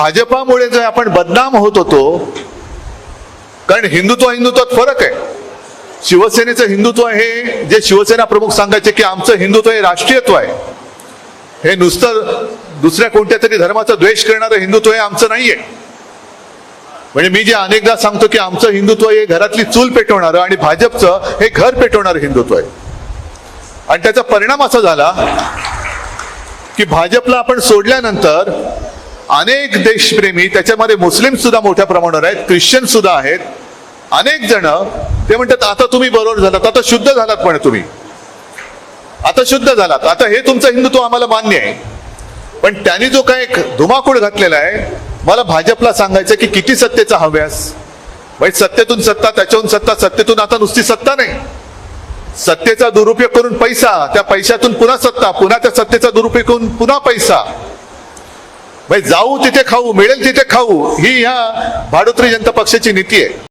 भाजपामुळे जे आपण बदनाम होत होतो कारण हिंदुत्व हिंदुत्वात फरक आहे. शिवसेनेचं हिंदुत्व हे जे शिवसेना प्रमुख सांगायचे की आमचं हिंदुत्व हे राष्ट्रीयत्व आहे. हे नुसतं दुसऱ्या कोणत्या तरी धर्माचा द्वेष करणारं हिंदुत्व हे आमचं नाहीये. म्हणजे मी जे अनेकदा सांगतो की आमचं हिंदुत्व हे घरातली चूल पेटवणारं आणि भाजपचं हे घर पेटवणारं हिंदुत्व आहे. आणि त्याचा परिणाम असा झाला की भाजपला आपण सोडल्यानंतर अनेक देशप्रेमी त्याच्यामध्ये मुस्लिम सुद्धा मोठ्या प्रमाणावर आहेत ख्रिश्चन सुद्धा आहेत. अनेक जण ते म्हणतात आता तुम्ही बरोबर झालात आता शुद्ध झालात पण तुम्ही. आता शुद्ध झालात. आता हे तुमचं हिंदुत्व आम्हाला मान्य आहे. पण त्यांनी जो काय एक धुमाकूळ घातलेला आहे मला भाजपला सांगायचं की किती सत्तेचा हव्यास. म्हणजे सत्तेतून सत्ता त्याच्याहून सत्ता सत्तेतून आता नुसती सत्ता नाही. सत्तेचा दुरुपयोग करून पैसा त्या पैशातून पुन्हा सत्ता पुन्हा त्या सत्तेचा दुरुपयोग करून पुन्हा पैसा. जाऊ तिथे खाऊ मिळेल तिथे खाऊ ही ह्या भाडोत्री जनता पक्षाची नीती आहे.